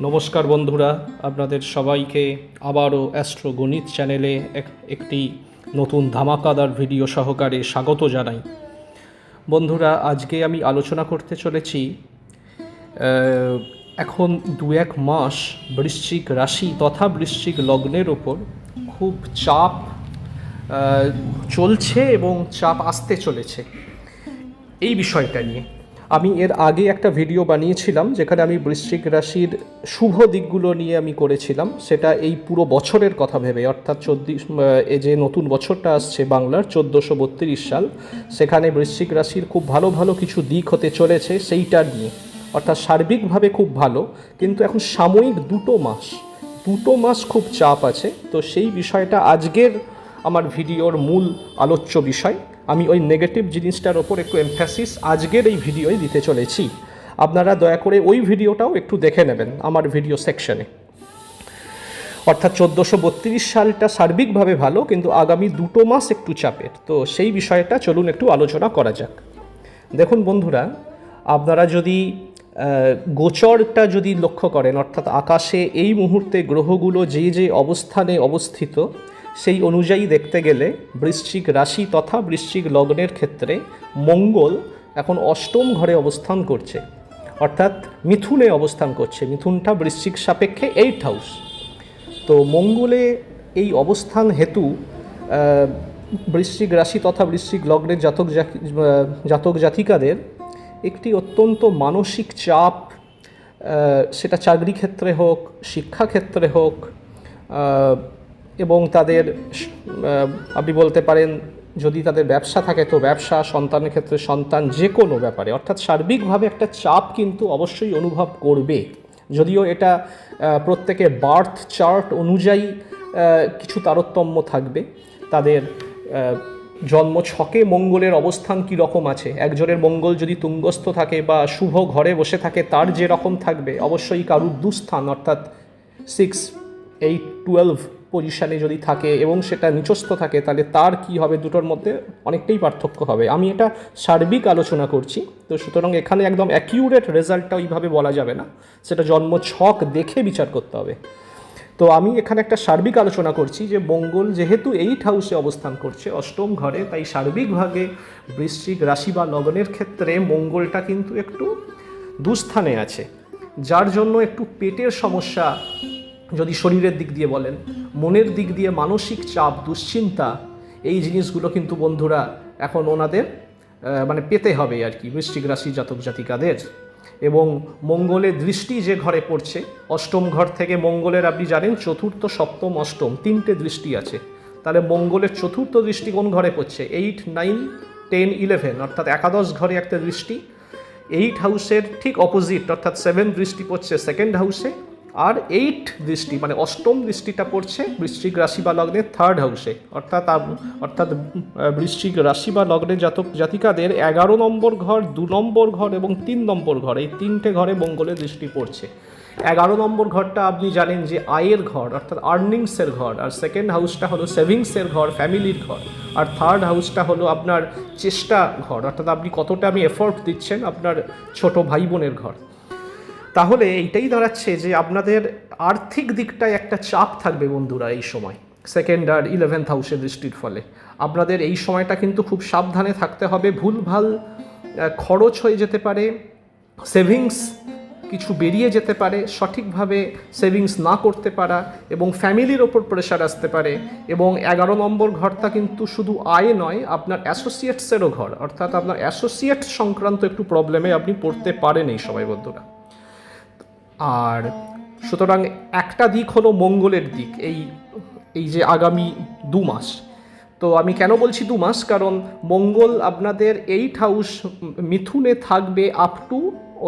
নমস্কার বন্ধুরা, আপনাদের সবাইকে আবারও অ্যাস্ট্রো গণিত চ্যানেলে এক- একটি নতুন ধামাকাদার ভিডিও সহকারে স্বাগত জানাই। বন্ধুরা, আজকে আমি আলোচনা করতে চলেছি এখন দু এক মাস বৃশ্চিক রাশি তথা বৃশ্চিক লগ্নের ওপর খুব চাপ চলছে এবং চাপ আসতে চলেছে। এই বিষয়টা নিয়ে আমি এর আগে একটা ভিডিও বানিয়েছিলাম যেখানে আমি বৃশ্চিক রাশির শুভ দিকগুলো নিয়ে আমি করেছিলাম। সেটা এই পুরো বছরের কথা ভেবে, অর্থাৎ চব্বিশ এই যে নতুন বছরটা আসছে বাংলার চোদ্দোশো বত্রিশ সাল, সেখানে বৃশ্চিক রাশির খুব ভালো ভালো কিছু দিক হতে চলেছে সেইটা নিয়ে। অর্থাৎ সার্বিকভাবে খুব ভালো, কিন্তু এখন সাময়িক দুটো মাস দুটো মাস খুব চাপ আছে। তো সেই বিষয়টা আজকের আমার ভিডিওর মূল আলোচ্য বিষয়। আমি ওই নেগেটিভ জিনিসটার ওপর একটু এমফ্যাসিস আজকের এই ভিডিওয় দিতে চলেছি। আপনারা দয়া করে ওই ভিডিওটাও একটু দেখে নেবেন আমার ভিডিও সেকশনে অর্থাৎ চোদ্দোশো বত্রিশ সালটা সার্বিকভাবে ভালো, কিন্তু আগামী দুটো মাস একটু চাপের। তো সেই বিষয়টা চলুন একটু আলোচনা করা যাক। দেখুন বন্ধুরা, আপনারা যদি গোচরটা যদি লক্ষ্য করেন, অর্থাৎ আকাশে এই মুহূর্তে গ্রহগুলো যে যে অবস্থানে অবস্থিত সেই অনুযায়ী দেখতে গেলে বৃশ্চিক রাশি তথা বৃশ্চিক লগ্নের ক্ষেত্রে মঙ্গল এখন অষ্টম ঘরে অবস্থান করছে। অর্থাৎ মিথুনে অবস্থান করছে। মিথুনটা বৃশ্চিক সাপেক্ষে এইট হাউস তো মঙ্গলে এই অবস্থান হেতু বৃশ্চিক রাশি তথা বৃশ্চিক লগ্নের জাতক জাতি- জাতক জাতিকাদের একটি অত্যন্ত মানসিক চাপ সেটা চাকরি ক্ষেত্রে হোক শিক্ষাক্ষেত্রে হোক এবং তাদের আপনি বলতে পারেন যদি তাদের ব্যবসা থাকে তো ব্যবসা সন্তানের ক্ষেত্রে সন্তান যে কোনো ব্যাপারে অর্থাৎ সার্বিকভাবে একটা চাপ কিন্তু অবশ্যই অনুভব করবে। যদিও এটা আহ, প্রত্যেকের বার্থ চার্ট অনুযায়ী কিছু তারতম্য থাকবে। তাদের জন্ম ছকে মঙ্গলের অবস্থান কী রকম আছে? একজনের মঙ্গল যদি তুঙ্গস্থ থাকে বা শুভ ঘরে বসে থাকে তার যে রকম থাকবে অবশ্যই কারুর দুস্থান অর্থাৎ সিক্স এইট টুয়েলভ পজিশানে যদি থাকে এবং সেটা নিচস্থ থাকে, তাহলে তার কি হবে? দুটোর মধ্যে অনেকটাই পার্থক্য হবে। আমি এটা সার্বিক আলোচনা করছি। তো সুতরাং এখানে একদম অ্যাকিউরেট রেজাল্টটা ওইভাবে বলা যাবে না। সেটা জন্ম ছক দেখে বিচার করতে হবে। তো আমি এখানে একটা সার্বিক আলোচনা করছি যে মঙ্গল যেহেতু এইট হাউসে অবস্থান করছে, অষ্টম ঘরে, তাই সার্বিকভাবে বৃশ্চিক রাশি বা লগ্নের ক্ষেত্রে মঙ্গলটা কিন্তু একটু দুস্থানে আছে। যার জন্য একটু পেটের সমস্যা যদি শরীরের দিক দিয়ে বলেন, মনের দিক দিয়ে মানসিক চাপ, দুশ্চিন্তা, এই জিনিসগুলো কিন্তু বন্ধুরা এখন ওনাদের মানে পেতে হবে আর কি, বৃশ্চিক রাশি জাতক জাতিকাদের। এবং মঙ্গলের দৃষ্টি যে ঘরে পড়ছে, অষ্টম ঘর থেকে মঙ্গলের আপনি জানেন, চতুর্থ, সপ্তম, অষ্টম, তিনটে দৃষ্টি আছে। তাহলে মঙ্গলের চতুর্থ দৃষ্টি কোন ঘরে পড়ছে? এইট নাইন টেন ইলেভেন অর্থাৎ একাদশ ঘরে একটা দৃষ্টি। এইট হাউসের ঠিক অপোজিট অর্থাৎ সেভেন দৃষ্টি পড়ছে সেকেন্ড হাউসে আর এইট দৃষ্টি মানে অষ্টম দৃষ্টিটা পড়ছে বৃশ্চিক রাশি বা লগ্নের থার্ড হাউসে অর্থাৎ অর্থাৎ বৃশ্চিক রাশি বা লগ্নের জাতক জাতিকাদের এগারো নম্বর ঘর, দু নম্বর ঘর এবং তিন নম্বর ঘর, এই তিনটে ঘরে মঙ্গলের দৃষ্টি পড়ছে। এগারো নম্বর ঘরটা আপনি জানেন যে আয়ের ঘর, অর্থাৎ আর্নিংসের ঘর, আর সেকেন্ড হাউসটা হলো সেভিংসের ঘর ফ্যামিলির ঘর। আর থার্ড হাউসটা হলো আপনার চেষ্টা ঘর, অর্থাৎ আপনি কতটা আমি এফোর্ট দিচ্ছেন আপনার ছোট ভাই বোনের ঘর। তাহলে এইটাই দাঁড়াচ্ছে যে আপনাদের আর্থিক দিকটায় একটা চাপ থাকবে বন্ধুরা এই সময় সেকেন্ড আর ইলেভেন্থ হাউসের দৃষ্টির ফলে। আপনাদের এই সময়টা কিন্তু খুব সাবধানে থাকতে হবে, ভুলভাল খরচ হয়ে যেতে পারে সেভিংস কিছু বেরিয়ে যেতে পারে, সঠিকভাবে সেভিংস না করতে পারা এবং ফ্যামিলির ওপর প্রেশার আসতে পারে এবং এগারো নম্বর ঘরটা কিন্তু শুধু আয় নয়, আপনার অ্যাসোসিয়েটসেরও ঘর। অর্থাৎ আপনার অ্যাসোসিয়েট সংক্রান্ত একটু প্রবলেমে আপনি পড়তে পারেন এই সময় বন্ধুরা। আর সুতরাং একটা দিক হলো মঙ্গলের দিক, এই এই যে আগামী দু মাস। তো আমি কেন বলছি দু মাস? কারণ মঙ্গল আপনাদের এইট হাউস মিথুনে থাকবে আপ টু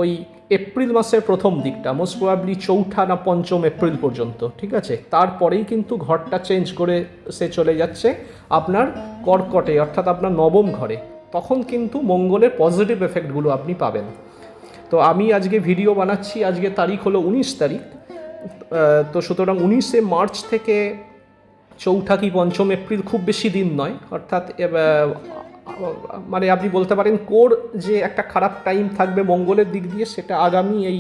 ওই এপ্রিল মাসের প্রথম দিকটা মোস্ট প্রবাবলি চৌঠা না পঞ্চম এপ্রিল পর্যন্ত, ঠিক আছে? তারপরেই কিন্তু ঘরটা চেঞ্জ করে সে চলে যাচ্ছে আপনার কর্কটে, অর্থাৎ আপনার নবম ঘরে। তখন কিন্তু মঙ্গলের পজিটিভ এফেক্টগুলো আপনি পাবেন। তো আমি আজকে ভিডিও বানাচ্ছি, আজকে তারিখ হলো উনিশ তারিখ। তো সুতরাং উনিশে মার্চ থেকে চৌঠা কি পঞ্চম এপ্রিল খুব বেশি দিন নয়, অর্থাৎ মানে আপনি বলতে পারেন কোর যে একটা খারাপ টাইম থাকবে মঙ্গলের দিক দিয়ে, সেটা আগামী এই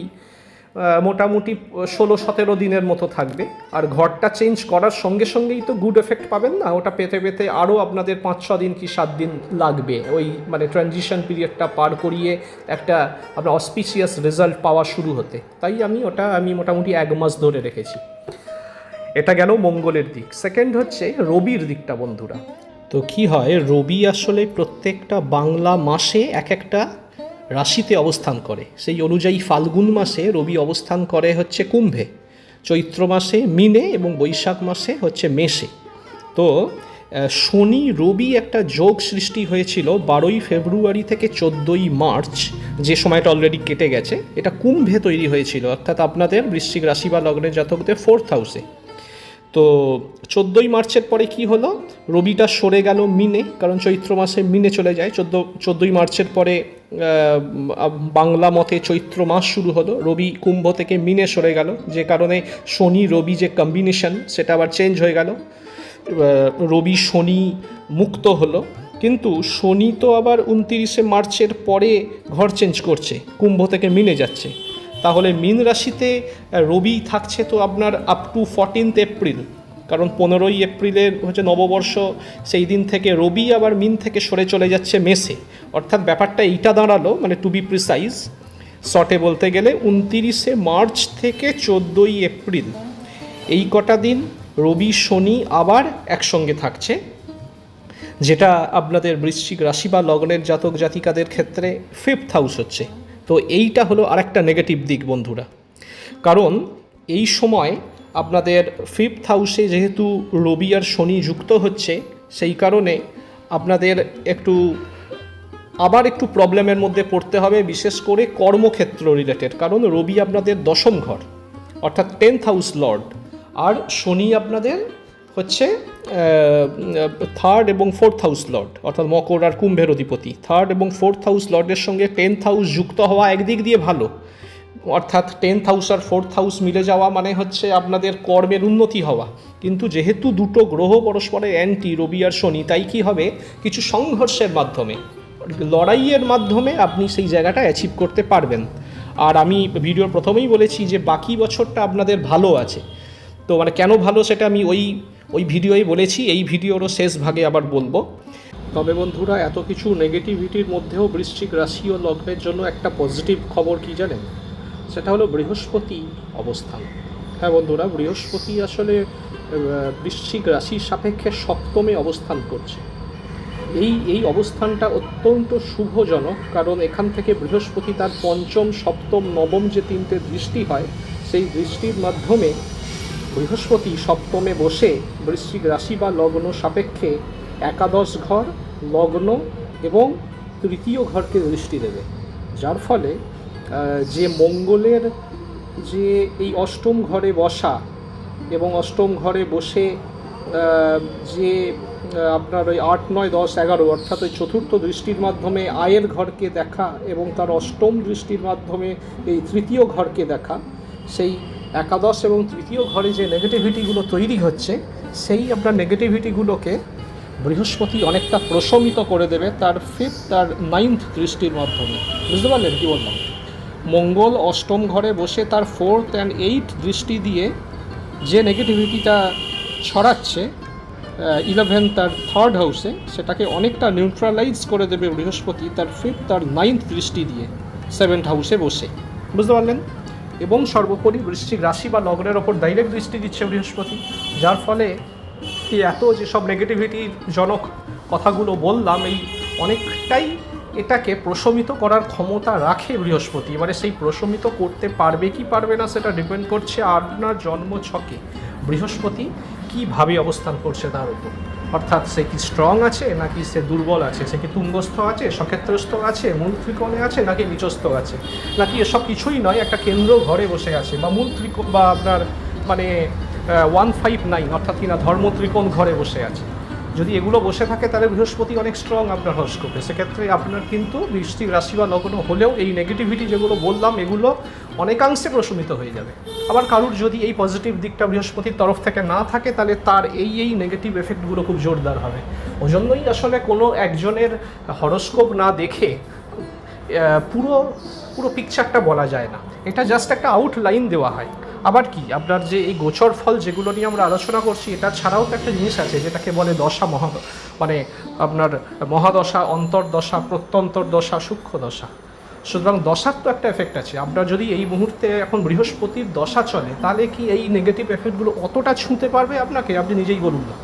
মোটামুটি ষোলো সতেরো দিনের মতো থাকবে। আর ঘরটা চেঞ্জ করার সঙ্গে সঙ্গেই তো গুড এফেক্ট পাবেন না? ওটা পেতে পেতে আরও আপনাদের পাঁচ, ছ দিন কি সাত দিন লাগবে। ওই মানে ট্রানজিশন পিরিয়ডটা পার করিয়ে একটা আপনার অসপিসিয়াস রেজাল্ট পাওয়া শুরু হতে। তাই আমি ওটা, আমি মোটামুটি এক মাস ধরে রেখেছি। এটা গেল মঙ্গলের দিক। সেকেন্ড হচ্ছে রবির দিকটা, বন্ধুরা। তো কি হয়? রবি আসলে প্রত্যেকটা বাংলা মাসে এক একটা রাশিতে অবস্থান করে। সেই অনুযায়ী ফাল্গুন মাসে রবি অবস্থান করে হচ্ছে কুম্ভে। চৈত্র মাসে মিনে এবং বৈশাখ মাসে হচ্ছে মেষে। তো শনি, রবি একটা যোগ সৃষ্টি হয়েছিল বারোই ফেব্রুয়ারি থেকে চোদ্দোই মার্চ, যে সময়টা অলরেডি কেটে গেছে। এটা কুম্ভে তৈরি হয়েছিল। অর্থাৎ আপনাদের বৃশ্চিক রাশি বা লগ্নের জাতকদের ফোর্থ হাউসে তো চোদ্দোই মার্চের পরে কি হলো? রবিটা সরে গেল মিনে, কারণ চৈত্র মাসে মিনে চলে যায়। চোদ্দ, চোদ্দোই মার্চের পরে বাংলা মতে চৈত্র মাস শুরু হলো। রবি কুম্ভ থেকে মিনে সরে গেল। যে কারণে শনি, রবি যে কম্বিনেশন সেটা আবার চেঞ্জ হয়ে গেল। রবি, শনি মুক্ত হলো। কিন্তু শনি তো আবার উনতিরিশে মার্চের পরে ঘর চেঞ্জ করছে। কুম্ভ থেকে মিনে যাচ্ছে। তাহলে মিন রাশিতে রবি থাকছে তো আপনার আপ টু ফর্টিনথ এপ্রিল কারণ পনেরোই এপ্রিলের হচ্ছে নববর্ষ, সেই দিন থেকে রবি আবার মিন থেকে সরে চলে যাচ্ছে মেসে অর্থাৎ ব্যাপারটা এইটা দাঁড়াল মানে টু বি প্রিসাইজ শর্টে বলতে গেলে উনতিরিশে মার্চ থেকে চোদ্দোই এপ্রিল এই কটা দিন রবি, শনি আবার একসঙ্গে থাকছে, যেটা আপনাদের বৃশ্চিক রাশি বা লগ্নের জাতক জাতিকাদের ক্ষেত্রে ফিফথ হাউস হচ্ছে। তো এইটা হলো আরেকটা নেগেটিভ দিক বন্ধুরা। কারণ এই সময় আপনাদের ফিফথ হাউসে যেহেতু রবি আর শনি যুক্ত হচ্ছে, সেই কারণে আপনাদের একটু আবার একটু প্রবলেমের মধ্যে পড়তে হবে, বিশেষ করে কর্মক্ষেত্র রিলেটেড কারণ রবি আপনাদের দশম ঘর, অর্থাৎ টেন্থ হাউস লর্ড আর শনি আপনাদের হচ্ছে থার্ড এবং ফোর্থ হাউস লর্ড অর্থাৎ মকর আর কুম্ভের অধিপতি। থার্ড এবং ফোর্থ হাউস লর্ডের সঙ্গে টেন্থ হাউস যুক্ত হওয়া একদিক দিয়ে ভালো। অর্থাৎ টেন্থ হাউস আর ফোর্থ হাউস মিলে যাওয়া মানে হচ্ছে আপনাদের কর্মের উন্নতি হওয়া। কিন্তু যেহেতু দুটো গ্রহ পরস্পরের অ্যান্টি রবি আর শনি, তাই কি হবে? কিছু সংঘর্ষের মাধ্যমে, লড়াইয়ের মাধ্যমে আপনি সেই জায়গাটা অ্যাচিভ করতে পারবেন। আর আমি ভিডিওর প্রথমেই বলেছি যে বাকি বছরটা আপনাদের ভালো আছে। তো মানে কেন ভালো সেটা আমি ওই ওই ভিডিওই বলেছি, এই ভিডিওরও শেষ ভাগে আবার বলব। তবে বন্ধুরা, এত কিছু নেগেটিভিটির মধ্যেও বৃশ্চিক রাশি ও লগ্নের জন্য একটা পজিটিভ খবর কি জানেন? সেটা হলো বৃহস্পতি অবস্থান। হ্যাঁ বন্ধুরা, বৃহস্পতি আসলে বৃশ্চিক রাশির সাপেক্ষে সপ্তমে অবস্থান করছে। এই এই অবস্থানটা অত্যন্ত শুভজনক, কারণ এখান থেকে বৃহস্পতি তার পঞ্চম, সপ্তম, নবম যে তিনটে দৃষ্টি হয়, সেই দৃষ্টির মাধ্যমে বৃহস্পতি সপ্তমে বসে বৃশ্চিক রাশি বা লগ্ন সাপেক্ষে একাদশ ঘর, লগ্ন এবং তৃতীয় ঘরকে দৃষ্টি দেবে। যার ফলে যে মঙ্গলের যে এই অষ্টম ঘরে বসা এবং অষ্টম ঘরে বসে যে আপনার ওই আট, নয়, দশ, এগারো অর্থাৎ ওই চতুর্থ দৃষ্টির মাধ্যমে আয়ের ঘরকে দেখা এবং তার অষ্টম দৃষ্টির মাধ্যমে এই তৃতীয় ঘরকে দেখা, সেই একাদশ এবং তৃতীয় ঘরে যে নেগেটিভিটিগুলো তৈরি হচ্ছে, সেই আপনার নেগেটিভিটিগুলোকে বৃহস্পতি অনেকটা প্রশমিত করে দেবে তার ফিফথ তার নাইন্থ দৃষ্টির মাধ্যমে। বুঝতে পারলেন কী বললাম? মঙ্গল অষ্টম ঘরে বসে তার ফোর্থ অ্যান্ড এইট দৃষ্টি দিয়ে যে নেগেটিভিটিটা ছড়াচ্ছে ইলেভেন তার থার্ড হাউসে সেটাকে অনেকটা নিউট্রালাইজ করে দেবে বৃহস্পতি তার ফিফথ তার নাইন্থ দৃষ্টি দিয়ে সেভেন্থ হাউসে বসে। বুঝতে পারলেন? এবং সর্বোপরি বৃশ্চিক রাশি বা লগ্নের ওপর ডাইরেক্ট দৃষ্টি দিচ্ছে বৃহস্পতি, যার ফলে এত যেসব নেগেটিভিটির জনক কথাগুলো বললাম, এই অনেকটাই এটাকে প্রশমিত করার ক্ষমতা রাখে বৃহস্পতি। এবারে সেই প্রশমিত করতে পারবে কি পারবে না সেটা ডিপেন্ড করছে আপনার জন্ম ছকে বৃহস্পতি কীভাবে অবস্থান করছে তার উপর? অর্থাৎ সে কি স্ট্রং আছে, নাকি সে দুর্বল আছে? সে কি তুঙ্গস্থ আছে, সক্ষেত্রস্থ আছে, মূল ত্রিকোণে আছে, নাকি নিচস্থ আছে? নাকি এসব কিছুই নয়, একটা কেন্দ্র ঘরে বসে আছে, বা মূল ত্রিকোণ বা আপনার মানে ওয়ান ফাইভ নাইন অর্থাৎ কিনা ধর্ম ত্রিকোণ ঘরে বসে আছে। যদি এগুলো বসে থাকে, তাহলে বৃহস্পতি অনেক স্ট্রং আপনার হরস্কোপে সেক্ষেত্রে আপনার কিন্তু বৃষ্টিক রাশি বা লগ্ন হলেও এই নেগেটিভিটি যেগুলো বললাম, এগুলো অনেকাংশে প্রশমিত হয়ে যাবে। আবার কারুর যদি এই পজিটিভ দিকটা বৃহস্পতির তরফ থেকে না থাকে, তাহলে তার এই এই নেগেটিভ এফেক্টগুলো খুব জোরদার হবে। ওই জন্যই আসলে কোনো একজনের হরস্কোপ না দেখে পুরো পুরো পিকচারটা বলা যায় না। এটা জাস্ট একটা আউটলাইন দেওয়া হয়। আবার কি? আপনার যে এই গোচর ফল যেগুলো নিয়ে আমরা আলোচনা করছি, এটা ছাড়াও তো একটা জিনিস আছে, যেটাকে বলে দশা মহা মানে আপনার মহাদশা, অন্তর্দশা প্রত্যন্তর দশা সূক্ষ্ম দশা সুতরাং দশার তো একটা এফেক্ট আছে। আপনার যদি এই মুহূর্তে এখন বৃহস্পতির দশা চলে, তাহলে কি এই নেগেটিভ এফেক্টগুলো অতটা ছুঁতে পারবে আপনাকে? আপনি নিজেই বলুন না।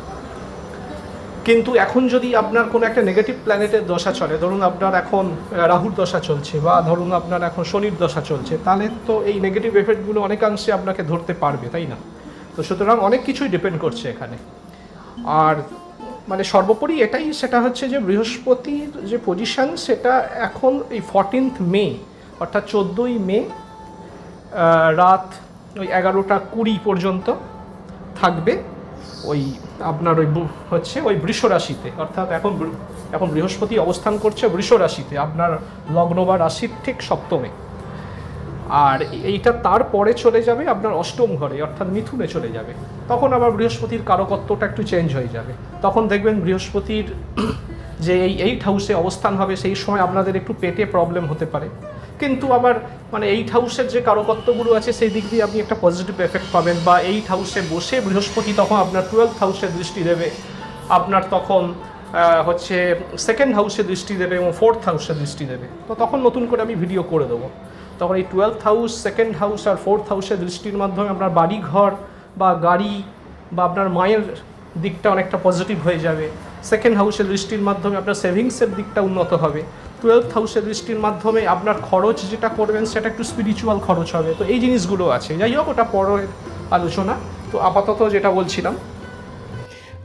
কিন্তু এখন যদি আপনার কোনো একটা নেগেটিভ প্ল্যানেটের দশা চলে, ধরুন আপনার এখন রাহুর দশা চলছে বা ধরুন আপনার এখন শনির দশা চলছে, তাহলে তো এই নেগেটিভ এফেক্টগুলো অনেকাংশে আপনাকে ধরতে পারবে, তাই না? তো সুতরাং অনেক কিছুই ডিপেন্ড করছে এখানে। আর মানে সর্বোপরি এটাই, সেটা হচ্ছে যে বৃহস্পতির যে পজিশন সেটা এখন এই ফর্টিন্থ মে অর্থাৎ চোদ্দোই মে রাত ওই এগারোটা কুড়ি পর্যন্ত থাকবে। ওই আপনার ওই হচ্ছে ওই বৃষ রাশিতে, অর্থাৎ এখন এখন বৃহস্পতি অবস্থান করছে বৃষ রাশিতে, আপনার লগ্ন বা রাশির ঠিক সপ্তমে। আর এইটা তারপরে চলে যাবে আপনার অষ্টম ঘরে, অর্থাৎ মিথুনে চলে যাবে। তখন আবার বৃহস্পতির কারকত্বটা একটু চেঞ্জ হয়ে যাবে। তখন দেখবেন বৃহস্পতির যে এই এইট হাউসে অবস্থান হবে, সেই সময় আপনাদের একটু পেটে প্রবলেম হতে পারে। কিন্তু আবার মানে এইট হাউসের যে কারকত্বগুলো আছে, সেই দিক দিয়ে আপনি একটা পজিটিভ এফেক্ট পাবেন বা এইট হাউসে বসে বৃহস্পতি তখন আপনার টুয়েলভ হাউসে দৃষ্টি দেবে। আপনার তখন হচ্ছে সেকেন্ড হাউসে দৃষ্টি দেবে এবং ফোর্থ হাউসে দৃষ্টি দেবে। তো তখন নতুন করে আমি ভিডিও করে দেবো। তখন এই টুয়েলভ হাউস সেকেন্ড হাউস আর ফোর্থ হাউসের দৃষ্টির মাধ্যমে আপনার বাড়ি ঘর বা গাড়ি বা আপনার মায়ের দিকটা অনেকটা পজিটিভ হয়ে যাবে। সেকেন্ড হাউসের দৃষ্টির মাধ্যমে আপনার সেভিংসের দিকটা উন্নত হবে। টুয়েলথ হাউসের দৃষ্টির মাধ্যমে আপনার খরচ যেটা করবেন, সেটা একটু স্পিরিচুয়াল খরচ হবে। তো এই জিনিসগুলো আছে। যাই হোক, ওটা পরের আলোচনা। তো আপাতত যেটা বলছিলাম,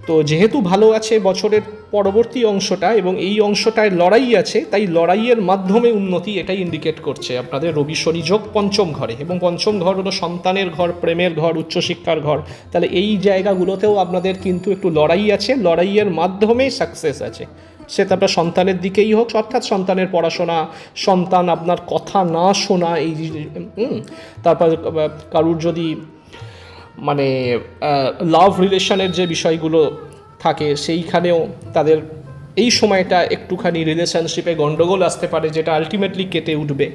তো যেহেতু ভালো আছে বছরের পরবর্তী অংশটা এবং এই অংশটায় লড়াই আছে, তাই লড়াইয়ের মাধ্যমে উন্নতি এটাই ইন্ডিকেট করছে আপনাদের রবি শনি যোগ পঞ্চম ঘরে। এবং পঞ্চম ঘর হলো সন্তানের ঘর, প্রেমের ঘর, উচ্চশিক্ষার ঘর। তাহলে এই জায়গাগুলোতেও আপনাদের কিন্তু একটু লড়াই আছে। লড়াইয়ের মাধ্যমে সাকসেস আছে। সেটা আপনার সন্তানের দিকেই হোক, অর্থাৎ সন্তানের পড়াশোনা, সন্তান আপনার কথা না শোনা, এই তারপর কারুর যদি মানে লাভ রিলেশনের যে বিষয়গুলো থাকে, সেইখানেও তাদের এই সময়টা একটুখানি রিলেশনশিপে গণ্ডগোল আসতে পারে, যেটা আলটিমেটলি কেটে উঠবে।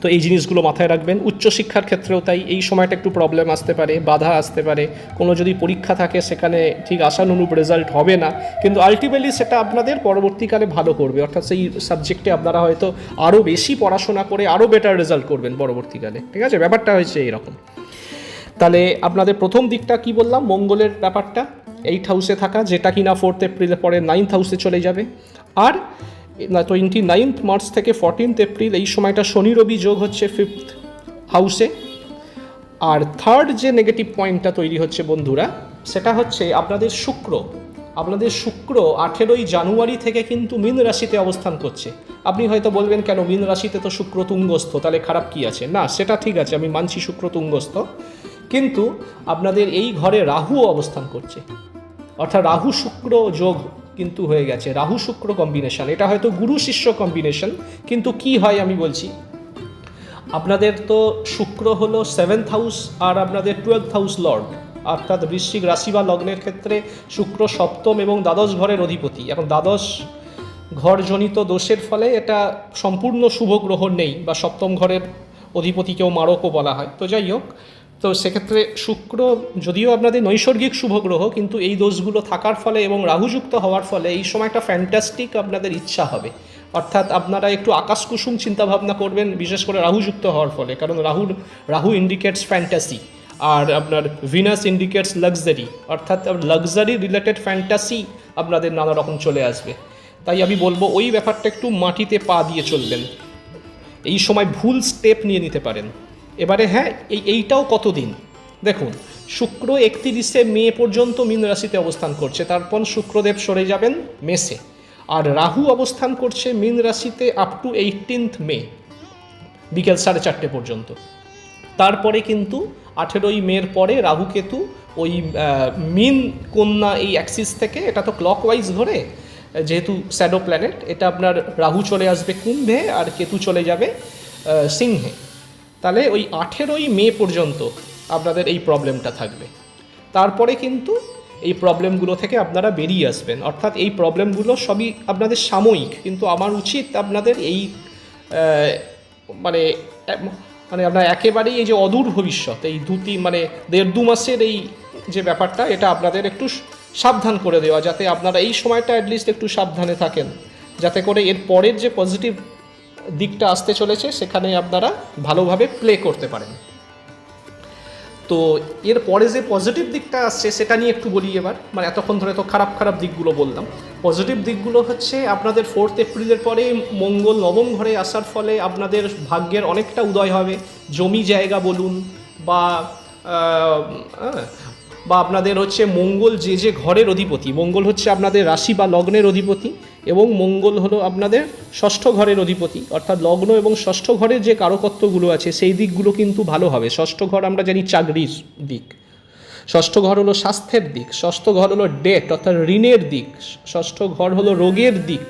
তো এই জিনিসগুলো মাথায় রাখবেন। উচ্চশিক্ষার ক্ষেত্রেও তাই এই সময়টা একটু প্রবলেম আসতে পারে, বাধা আসতে পারে। কোনো যদি পরীক্ষা থাকে, সেখানে ঠিক আশানুরূপ রেজাল্ট হবে না। কিন্তু আলটিমেটলি সেটা আপনাদের পরবর্তীকালে ভালো করবে। অর্থাৎ সেই সাবজেক্টে আপনারা হয়তো আরও বেশি পড়াশোনা করে আরও বেটার রেজাল্ট করবেন পরবর্তীকালে। ঠিক আছে? ব্যাপারটা হয়েছে এইরকম। তাহলে আপনাদের প্রথম দিকটা কি বললাম? মঙ্গলের ব্যাপারটা। এইট হাউসে থাকা, যেটা কিনা ফোর্থ এপ্রিলের পরে নাইন্থ হাউসে চলে যাবে। আর টোয়েন্টি নাইন্থ মার্চ থেকে ফোরটিন্থ এপ্রিল এই সময়টা শনি রবি যোগ হচ্ছে ফিফথ হাউসে আর থার্ড যে নেগেটিভ পয়েন্টটা তৈরি হচ্ছে বন্ধুরা, সেটা হচ্ছে আপনাদের শুক্র। আপনাদের শুক্র আঠেরোই জানুয়ারি থেকে কিন্তু মীন রাশিতে অবস্থান করছে। আপনি হয়তো বলবেন, কেন মীন রাশিতে তো শুক্র তুঙ্গস্থ? তাহলে খারাপ কি আছে? না, সেটা ঠিক আছে, আমি মানছি শুক্র তুঙ্গস্থ। কিন্তু আপনাদের এই ঘরে রাহুও অবস্থান করছে। অর্থাৎ রাহু শুক্র যোগ কিন্তু হয়ে গেছে। রাহু, শুক্র কম্বিনেশন এটা হয়তো গুরু, শিষ্য কম্বিনেশন কিন্তু কি হয় আমি বলছি? আপনাদের তো শুক্র হলো সেভেন্থ হাউস আর আপনাদের টুয়েলথ হাউস লর্ড অর্থাৎ বৃশ্চিক রাশি বা লগ্নের ক্ষেত্রে শুক্র সপ্তম এবং দ্বাদশ ঘরের অধিপতি। এখন দ্বাদশ ঘরজনিত দোষের ফলে এটা সম্পূর্ণ শুভ গ্রহ নেই বা সপ্তম ঘরের অধিপতিকেও মারকও বলা হয়। তো যাই হোক তো সেক্ষেত্রে শুক্র, যদিও আপনাদের নৈসর্গিক শুভ গ্রহ, কিন্তু এই দোষগুলো থাকার ফলে এবং রাহুযুক্ত হওয়ার ফলে এই সময় একটা ফ্যান্টাস্টিক আপনাদের ইচ্ছা হবে। অর্থাৎ আপনারা একটু আকাশ কুসুম চিন্তাভাবনা করবেন, বিশেষ করে রাহুযুক্ত হওয়ার ফলে। কারণ রাহুর, রাহু ইন্ডিকেটস ফ্যান্টাসি আর আপনার ভিনাস ইন্ডিকেটস লাক্সারি অর্থাৎ লাক্সারি রিলেটেড ফ্যান্টাসি আপনাদের নানা রকম চলে আসবে। তাই আমি বলব, ওই ব্যাপারটা একটু মাটিতে পা দিয়ে চলবেন। এই সময় ভুল স্টেপ নিয়ে নিতে পারেন। এবারে হ্যাঁ এই, এইটাও কতদিন? দেখুন, শুক্র একত্রিশে মে পর্যন্ত মীন রাশিতে অবস্থান করছে, তারপর শুক্রদেব সরে যাবেন মেসে আর রাহু অবস্থান করছে মীন রাশিতে আপ টু এইটিনথ মে বিকেল সাড়ে চারটে পর্যন্ত। তারপরে কিন্তু আঠেরোই মের পরে রাহু কেতু, ওই মিন কন্যা এই অ্যাক্সিস থেকে, এটা তো ক্লকওয়াইজ ধরে, যেহেতু স্যাডো প্ল্যানেট এটা আপনার রাহু চলে আসবে কুম্ভে আর কেতু চলে যাবে সিংহে। তাহলে ওই আঠেরোই মে পর্যন্ত আপনাদের এই প্রবলেমটা থাকবে। তারপরে কিন্তু এই প্রবলেমগুলো থেকে আপনারা বেরিয়ে আসবেন। অর্থাৎ এই প্রবলেমগুলো সবই আপনাদের সাময়িক, কিন্তু আমার উচিত আপনাদের এই মানে মানে আপনার একেবারেই এই যে অদূর ভবিষ্যৎ, এই দু তিন মানে দেড় দু মাসের এই যে ব্যাপারটা, এটা আপনাদের একটু সাবধান করে দেওয়া, যাতে আপনারা এই সময়টা অ্যাটলিস্ট একটু সাবধানে থাকেন। যাতে করে এর পরের যে পজিটিভ দিকটা আসতে চলেছে, সেখানে আপনারা ভালোভাবে প্লে করতে পারেন। তো এর পরে যে পজিটিভ দিকটা আসছে, সেটা নিয়ে একটু বলি এবার। মানে এতক্ষণ ধরে তো খারাপ খারাপ দিকগুলো বললাম। পজিটিভ দিকগুলো হচ্ছে, আপনাদের ফোর্থ এপ্রিলের পরে মঙ্গল নবম ঘরে আসার ফলে আপনাদের ভাগ্যের অনেকটা উদয় হবে। জমি জায়গা বলুন বা বা আপনাদের হচ্ছে মঙ্গল যে যে ঘরের অধিপতি, মঙ্গল হচ্ছে আপনাদের রাশি বা লগ্নের অধিপতি এবং মঙ্গল হলো আপনাদের ষষ্ঠ ঘরের অধিপতি। অর্থাৎ লগ্ন এবং ষষ্ঠ ঘরের যে কারকত্বগুলো আছে, সেই দিকগুলো কিন্তু ভালো হবে। ষষ্ঠ ঘর আমরা জানি চাকরির দিক। ষষ্ঠ ঘর হলো স্বাস্থ্যের দিক। ষষ্ঠ ঘর হলো ডেট অর্থাৎ ঋণের দিক। ষষ্ঠ ঘর হলো রোগের দিক।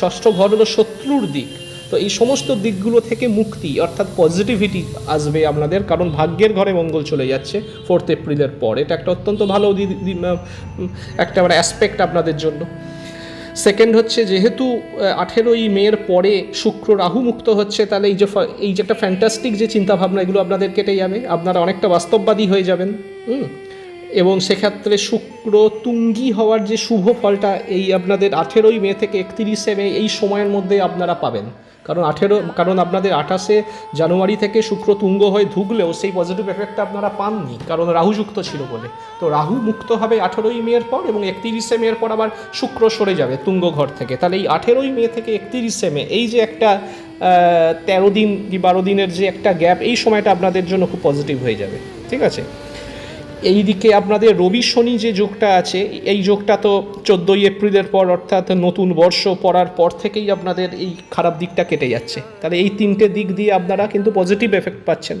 ষষ্ঠ ঘর হলো শত্রুর দিক। তো এই সমস্ত দিকগুলো থেকে মুক্তি, অর্থাৎ পজিটিভিটি আসবে আপনাদের, কারণ ভাগ্যের ঘরে মঙ্গল চলে যাচ্ছে ফোর্থ এপ্রিলের পর। এটা একটা অত্যন্ত ভালো একটা মানে অ্যাসপেক্ট আপনাদের জন্য। সেকেন্ড হচ্ছে, যেহেতু আঠেরোই মের পরে শুক্র রাহু মুক্ত হচ্ছে, তাহলে এই যে এই যে একটা ফ্যান্টাস্টিক যে চিন্তাভাবনা, এগুলো আপনাদের কেটে যাবে। আপনারা অনেকটা বাস্তববাদী হয়ে যাবেন। হুম? এবং সেক্ষেত্রে শুক্র তুঙ্গি হওয়ার যে শুভ ফলটা, এই আপনাদের আঠেরোই মে থেকে একত্রিশে মে, এই সময়ের মধ্যে আপনারা পাবেন। কারণ আঠেরো কারণ আপনাদের আঠাশে জানুয়ারি থেকে শুক্র তুঙ্গ হয়ে ঢুকলেও সেই পজিটিভ এফেক্টটা আপনারা পাননি কারণ রাহু যুক্ত ছিল বলে। তো রাহু মুক্ত হবে আঠেরোই মেয়ের পর এবং একত্রিশে মেয়ের পর আবার শুক্র সরে যাবে তুঙ্গ ঘর থেকে। তাহলে এই আঠেরোই মে থেকে একত্রিশে মে এই যে একটা তেরো দিন কি বারো দিনের যে একটা গ্যাপ এই সময়টা আপনাদের জন্য খুব পজিটিভ হয়ে যাবে। ঠিক আছে? এই দিকে আপনাদের রবি শনি যে যোগটা আছে, এই যোগটা তো চোদ্দোই এপ্রিলের পর, অর্থাৎ নতুন বর্ষ পড়ার পর থেকেই আপনাদের এই খারাপ দিকটা কেটে যাচ্ছে। তাহলে এই তিনটে দিক দিয়ে আপনারা কিন্তু পজিটিভ এফেক্ট পাচ্ছেন।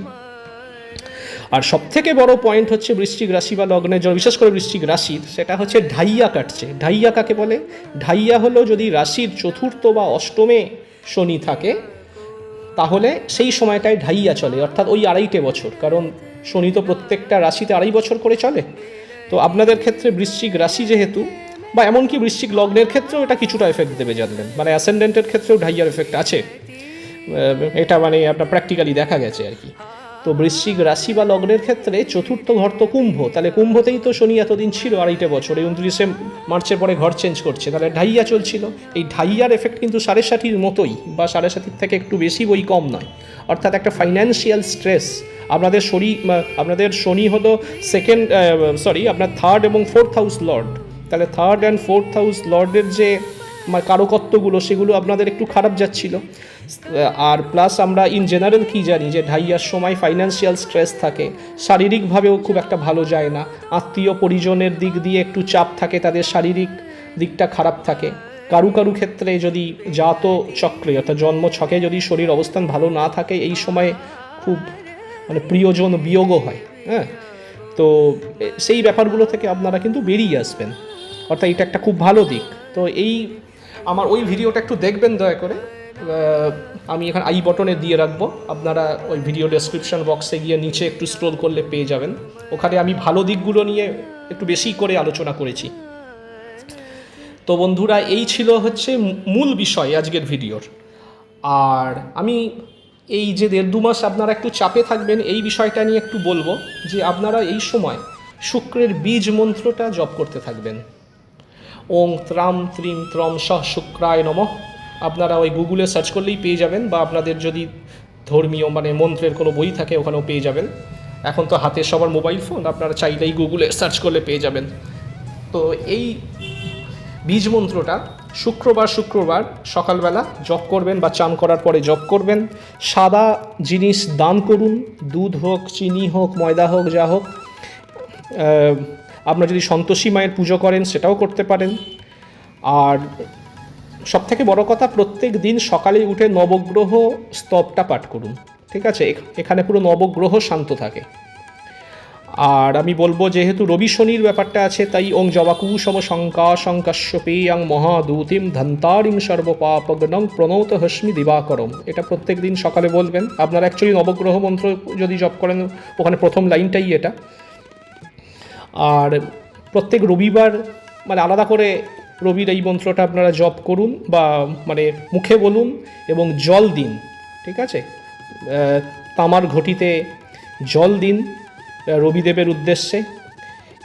আর সব থেকে বড় পয়েন্ট হচ্ছে বৃশ্চিক রাশি বা জন্য বিশেষ করে বৃশ্চিক রাশির, সেটা হচ্ছে ঢাইয়া কাটছে। ঢাইয়া কাকে বলে? ঢাইয়া হলো যদি রাশির চতুর্থ বা অষ্টমে শনি থাকে, তাহলে সেই সময়টায় ঢাইয়া চলে, অর্থাৎ ওই আড়াইটে বছর। কারণ শনি তো প্রত্যেকটা রাশিতে আড়াই বছর করে চলে। তো আপনাদের ক্ষেত্রে বৃশ্চিক রাশি যেহেতু, বা এমনকি বৃশ্চিক লগ্নের ক্ষেত্রেও এটা কিছুটা এফেক্ট দেবে জানলেন। মানে অ্যাসেন্ডেন্টের ক্ষেত্রেও ঢাইয়ার এফেক্ট আছে। এটা মানে আপনার প্র্যাকটিক্যালি দেখা গেছে আর কি। তো বৃশ্চিক রাশি বা লগ্নের ক্ষেত্রে চতুর্থ ঘর তো কুম্ভ। তাহলে কুম্ভতেই তো শনি এতদিন ছিল, আড়াইটে বছর। এই উনত্রিশে মার্চের পরে ঘর চেঞ্জ করছে। তাহলে ঢাইয়া চলছিল। এই ঢাইয়ার এফেক্ট কিন্তু সাড়ে ষাটির মতোই বা সাড়ে ষাটির থেকে একটু বেশি বই কম নয়। অর্থাৎ একটা ফাইন্যান্সিয়াল স্ট্রেস আপনাদের শনি আপনাদের শনি হলো সেকেন্ড সরি আপনার থার্ড এবং ফোর্থ হাউস লর্ড তাহলে থার্ড অ্যান্ড ফোর্থ হাউস লর্ডের যে কারকত্বগুলো সেগুলো আপনাদের একটু খারাপ যাচ্ছিল। আর প্লাস আমরা ইন জেনারেল কি জানি যে ঢাইয়ার সময় ফাইন্যান্সিয়াল স্ট্রেস থাকে, শারীরিকভাবেও খুব একটা ভালো যায় না, আত্মীয় পরিজনের দিক দিয়ে একটু চাপ থাকে, তাদের শারীরিক দিকটা খারাপ থাকে। কারু কারু ক্ষেত্রে যদি জাত চক্রে অর্থাৎ জন্ম ছকে যদি শরীর অবস্থান ভালো না থাকে, এই সময়ে খুব মানে প্রিয়জন বিয়োগও হয় হ্যাঁ? তো সেই ব্যাপারগুলো থেকে আপনারা কিন্তু বেরিয়ে আসবেন। অর্থাৎ এটা একটা খুব ভালো দিক। তো এই, আমার ওই ভিডিওটা একটু দেখবেন দয়া করে। আমি এখানে আই বটনে দিয়ে রাখব। আপনারা ওই ভিডিও ডেসক্রিপশন বক্সে গিয়ে নিচে একটু স্ক্রোল করলে পেয়ে যাবেন। ওখানে আমি ভালো দিকগুলো নিয়ে একটু বেশি করে আলোচনা করেছি। তো বন্ধুরা, এই ছিল হচ্ছে মূল বিষয় আজকের ভিডিওর আর আমি এই যে দেড় দু মাস আপনারা একটু চাপে থাকবেন, এই বিষয়টা নিয়ে একটু বলব যে আপনারা এই সময় শুক্রের বীজ মন্ত্রটা জপ করতে থাকবেন। ওং ত্রাম ত্রিম ত্রম সহ শুক্রায় নমঃ। আপনারা ওই গুগলে সার্চ করলেই পেয়ে যাবেন বা আপনাদের যদি ধর্মীয় মানে মন্ত্রের কোনো বই থাকে, ওখানেও পেয়ে যাবেন। এখন তো হাতে সবার মোবাইল ফোন, আপনারা চাইলেই গুগলে সার্চ করলে পেয়ে যাবেন। তো এই বীজ মন্ত্রটা শুক্রবার শুক্রবার সকালবেলা জপ করবেন বা চান করার পরে জপ করবেন। সাদা জিনিস দান করুন, দুধ হোক, চিনি হোক, ময়দা হোক, যা হোক। আপনারা যদি সন্তোষী মায়ের পুজো করেন, সেটাও করতে পারেন। আর সব থেকে বড় কথা, প্রত্যেক দিন সকালে উঠে নবগ্রহ স্তবটা পাঠ করুন, ঠিক আছে? এখ- এখানে পুরো নবগ্রহ শান্ত থাকে। আর আমি বলব, যেহেতু রবি শনির ব্যাপারটা আছে, তাই ওং জবাকু সম শঙ্কা শঙ্কাশ্যপেয়ং মহাদূতিম ধন্তারিং সর্বপাপগ্নং প্রণৌত হস্মি দিবাকরম। এটা প্রত্যেক দিন সকালে বলবেন। আপনারা অ্যাকচুয়ালি নবগ্রহ মন্ত্র যদি জপ করেন, ওখানে প্রথম লাইনটাই এটা। আর প্রত্যেক রবিবার মানে আলাদা করে রবির এই মন্ত্রটা আপনারা জপ করুন বা মানে মুখে বলুন এবং জল দিন, ঠিক আছে? তামার ঘটিতে জল দিন রবিদেবের উদ্দেশ্যে।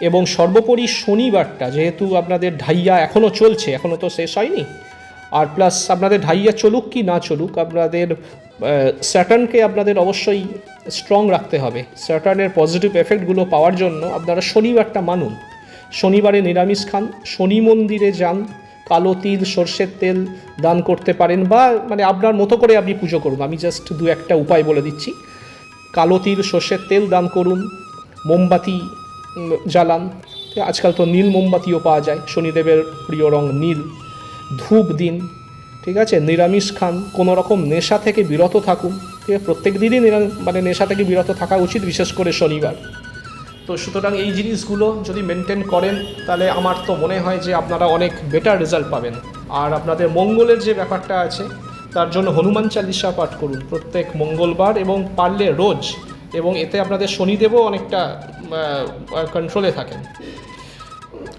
এবং সর্বোপরি শনিবারটা, যেহেতু আপনাদের ঢাইয়া এখনও চলছে এখনও তো শেষ হয়নি, আর প্লাস আপনাদের ঢাইয়া চলুক কি না চলুক, আপনাদের স্যাটার্নকে আপনাদের অবশ্যই স্ট্রং রাখতে হবে। স্যাটার্নের পজিটিভ এফেক্টগুলো পাওয়ার জন্য আপনারা শনিবারটা মানুন। শনিবারে নিরামিষ খান, শনি মন্দিরে যান, কালো তিল, সর্ষের তেল দান করতে পারেন বা মানে আপনার মতো করে আপনি পুজো করুন। আমি জাস্ট দু একটা উপায় বলে দিচ্ছি। কালো তিল, সর্ষের তেল দান করুন, মোমবাতি জ্বালান। আজকাল তো নীল মোমবাতিও পাওয়া যায়, শনিদেবের প্রিয় রং নীল। ধূপ দিন, ঠিক আছে? নিরামিষ খান, কোনো রকম নেশা থেকে বিরত থাকুন। ঠিক আছে? প্রত্যেক দিনই মানে নেশা থেকে বিরত থাকা উচিত, বিশেষ করে শনিবার। তো সুতরাং এই জিনিসগুলো যদি মেনটেন করেন, তাহলে আমার তো মনে হয় যে আপনারা অনেক বেটার রেজাল্ট পাবেন। আর আপনাদের মঙ্গলের যে ব্যাপারটা আছে, তার জন্য হনুমান চালিসা পাঠ করুন। প্রত্যেক মঙ্গলবার এবং পারলে রোজ। এবং এতে আপনাদের শনিদেবও অনেকটা কন্ট্রোলে থাকেন।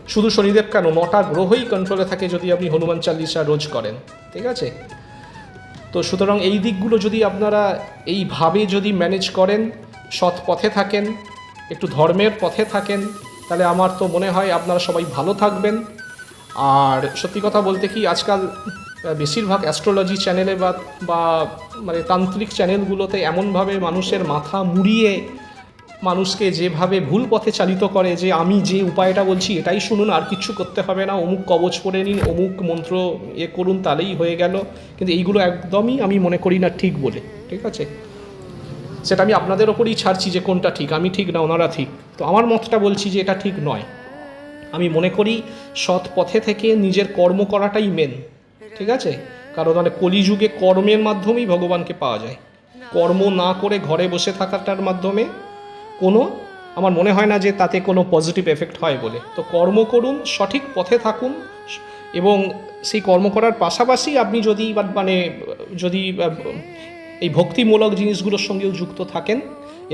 শুধু শনিদেব কেন, নটা গ্রহই কন্ট্রোলে থাকে যদি আপনি হনুমান চালিসা রোজ করেন। ঠিক আছে? তো সুতরাং এই দিকগুলো যদি আপনারা এইভাবে যদি ম্যানেজ করেন, সৎ পথে থাকেন একটু ধর্মের পথে থাকেন, তাহলে আমার তো মনে হয় আপনারা সবাই ভালো থাকবেন। আর সত্যি কথা বলতে কি, আজকাল বেশিরভাগ অ্যাস্ট্রোলজি চ্যানেলে বা বা মানে তান্ত্রিক চ্যানেলগুলোতে এমনভাবে মানুষের মাথা মুড়িয়ে মানুষকে যেভাবে ভুল পথে চালিত করে যে আমি যে উপায়টা বলছি এটাই শুনুন, আর কিচ্ছু করতে হবে না, অমুক কবচ পড়ে নিন, অমুক মন্ত্র এ করুন, তাহলেই হয়ে গেল। কিন্তু এইগুলো একদমই আমি মনে করি না ঠিক বলে, ঠিক আছে? সেটা আমি আপনাদের ওপরেই ছাড়ছি যে কোনটা ঠিক, আমি ঠিক না, ওনারা ঠিক। তো আমার মতটা বলছি যে এটা ঠিক নয়। আমি মনে করি সৎ পথে থেকে নিজের কর্ম করাটাই মেন ঠিক আছে? কারণ মানে কলিযুগে কর্মের মাধ্যমেই ভগবানকে পাওয়া যায়। কর্ম না করে ঘরে বসে থাকাটার মাধ্যমে কোনো, আমার মনে হয় না যে তাতে কোনো পজিটিভ এফেক্ট হয় বলে। তো কর্ম করুন, সঠিক পথে থাকুন, এবং সেই কর্ম করার পাশাপাশি আপনি যদি মানে যদি এই ভক্তিমূলক জিনিসগুলোর সঙ্গেও যুক্ত থাকেন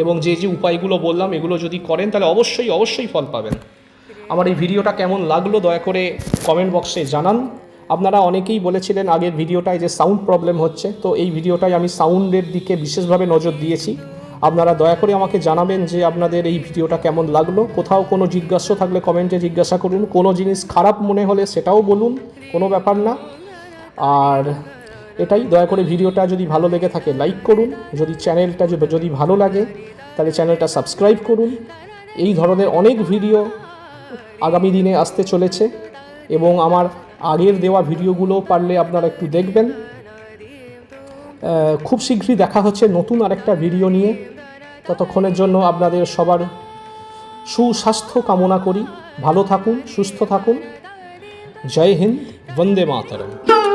এবং যে যে উপায়গুলো বললাম, এগুলো যদি করেন, তাহলে অবশ্যই অবশ্যই ফল পাবেন। আমার এই ভিডিওটা কেমন লাগল, দয়া করে কমেন্ট বক্সে জানান। আপনারা অনেকেই বলেছিলেন আগের ভিডিওটায় যে সাউন্ড প্রবলেম হচ্ছে, তো এই ভিডিওটায় আমি সাউন্ডের দিকে বিশেষভাবে নজর দিয়েছি। আপনারা দয়া করে আমাকে জানাবেন যে আপনাদের এই ভিডিওটা কেমন লাগল। কোথাও কোনো জিজ্ঞাসা থাকলে কমেন্টে জিজ্ঞাসা করুন। কোনো জিনিস খারাপ মনে হলে সেটাও বলুন, কোনো ব্যাপার না। আর এটাই দয়া করে ভিডিওটা যদি ভালো লেগে থাকে লাইক করুন। যদি চ্যানেলটা যদি- ভালো লাগে, তাহলে চ্যানেলটা সাবস্ক্রাইব করুন। এই ধরনের অনেক ভিডিও আগামী দিনে আসতে চলেছে এবং আমার আগের দেওয়া ভিডিওগুলো পারলে আপনারা একটু দেখবেন। খুব শীঘ্রই দেখা হচ্ছে নতুন আরেকটা ভিডিও নিয়ে। ততক্ষণের জন্য আপনাদের সবার সুস্বাস্থ্য কামনা করি। ভালো থাকুন, সুস্থ থাকুন। জয় হিন্দ, বন্দে মাতরম।